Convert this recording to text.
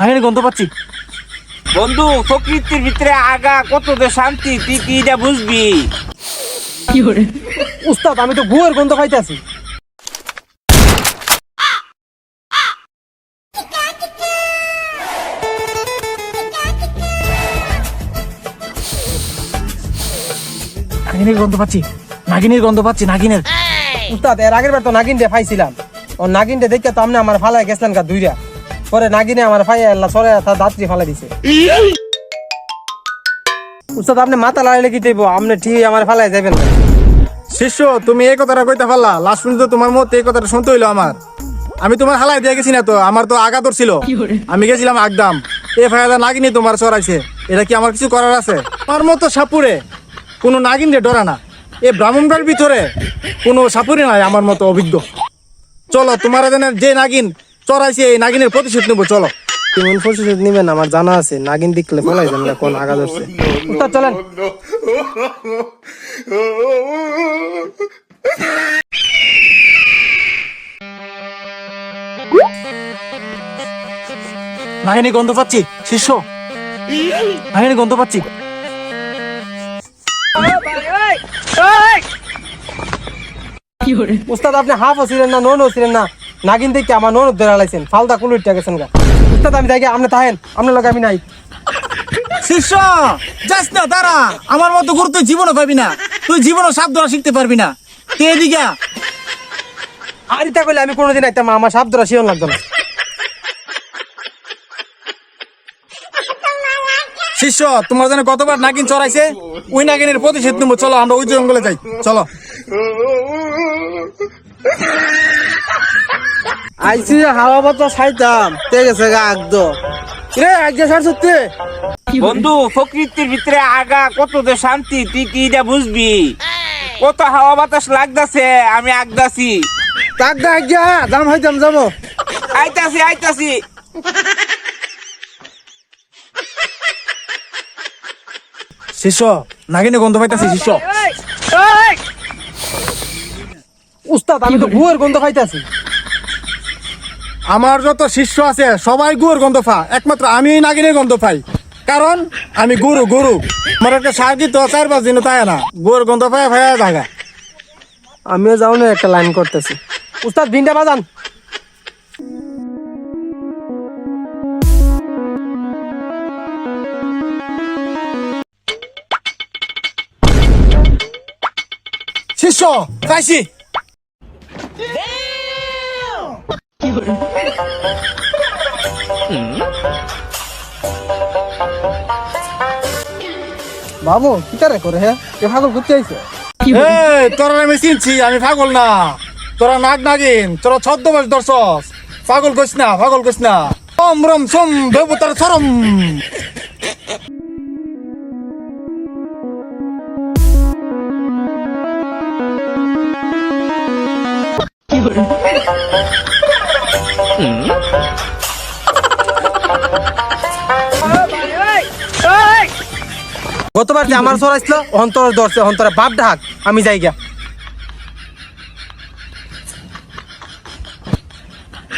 নাগিনী গন্ধ পাচ্ছি। বন্ধু প্রকৃতির ভিতরে আগা কত যে শান্তি তুই কি এটা বুঝবি? কি করে উস্তাদ আমি তো গুয়ের গন্ধ পাইতেছি নাগিনীর গন্ধ পাচ্ছি। নাগিনীর গন্ধ পাচ্ছি নাগিনের। উস্তাদ এর আগের বার তো নাগিন দিয়ে পাইছিলাম। ও নাগিন দিয়ে দেখে তো আপনি আমার ফালায় গেছিলেন কা দুইরা। পরে নাগিনে আমার ফাই আল্লাহ সরে তার দাঁতরি ফালাই দিছে। উস্তাদ আপনি মাথা লাগাইলে কি দেবো আপনি ঠিক আমার ফালায় যাবেন না। শিষ্য তুমি এই কথাটা কইতে পারলা? লাস্ট পর্যন্ত তোমার মতে এই কথাটা শুনতে হইল আমার। আমি তোমার হালাই দিয়ে গেছি না তো আমার তো আগাতর ছিল আমি গেছিলাম একদম এ ফায়দা নাগিনি তোমার চড়াইছে। এটা কি আমার কিছু করার আছে? আমার মতো সাপুরে কোনো নাগিন রে ডরা না। এ ব্রাহ্মণটার ভিতরে কোনো সাপুরে নাই আমার মতো অভিজ্ঞ। চলো তোমার এখানে যে নাগিন চড়াইছে এই নাগিনের প্রতিশোধ নেব চলো। কেমন প্রতিশোধ নিবেন আমার জানা আছে নাগিন দেখলে ফলাই যান না কোন আগা ধরছে। উস্তাদ চলেন। নাগিনী গন্ধ পাচ্ছি। শিষ্য নাগিনী গন্ধ পাচ্ছি। উস্তাদ আপনি হাফ ছিলেন না নন ছিলেন না। নাগিন দেখে আমার নন ধরে লাইছেন ফালদা কুলুইটা গেছেন গা। উস্তাদ আমি দেখে আপনি তাহেন আপনার লোক আমি নাই। শিষ্য যাস না দাঁড়া। আমার মতো গুরু তুই জীবনও পাবি না তুই জীবনও সাপ ধরা শিখতে পারবি না। তুই এদিকে। আর ইটা করলে আমি কোনোদিন আইতাম আমার সাপ ধরা শিওন লাগতো না। শিষ্য তোমার জন্য কতবার নাগিন চড়াইছে? ওই নাগিনের প্রতিশোধ নেব চলো আমরা ওই জঙ্গলে যাই চলো। আইসি হাওয়া বাতাস খাইতাম তে গেছে গা রে আজকে সার সত্যি? বন্ধু প্রকৃতির ভিতরে আগা কত যে শান্তি তুই কি এটা বুঝবি? কত হাওয়া বাতাস লাগতাছে আমি আগদাছি তাক দা দাম হইতাম যাব। আইতাছি আইতাছি। শিষ্য নাগিনে গন্ধ পাইতাছি শিষ্য। উস্তাদ আমি তো গুয়ের গন্ধ খাইতাছি। আমার যত শিষ্য আছে সবাই গুড় গন্ধ পা একমাত্র আমি নাগিনের গন্ধ পাই। কারণ আমি গুরু গুরু। আমার একটা সার দিত চার পাঁচ দিন তাই না। গুড় গন্ধ পায় ভাইয়া জায়গা আমিও যাও না একটা লাইন করতেছি। উস্তাদ ভিন্ডা বাজান। শিষ্য পাইছি। বাবু কি তারে করে হ্যাঁ এ ভাগল ঘুরতে আইছে? এই তোরা আমি চিনছি আমি পাগল না। তোরা নাগ নাগিন তোরা ছদ্মবেশ দর্শস পাগল কইস না পাগল কইস না। ওম রম সোম দেবতার সরম গতবার যে আমার সরাইছিল অন্তর দর্শে অন্তরে বাপ ডাক আমি যাই গা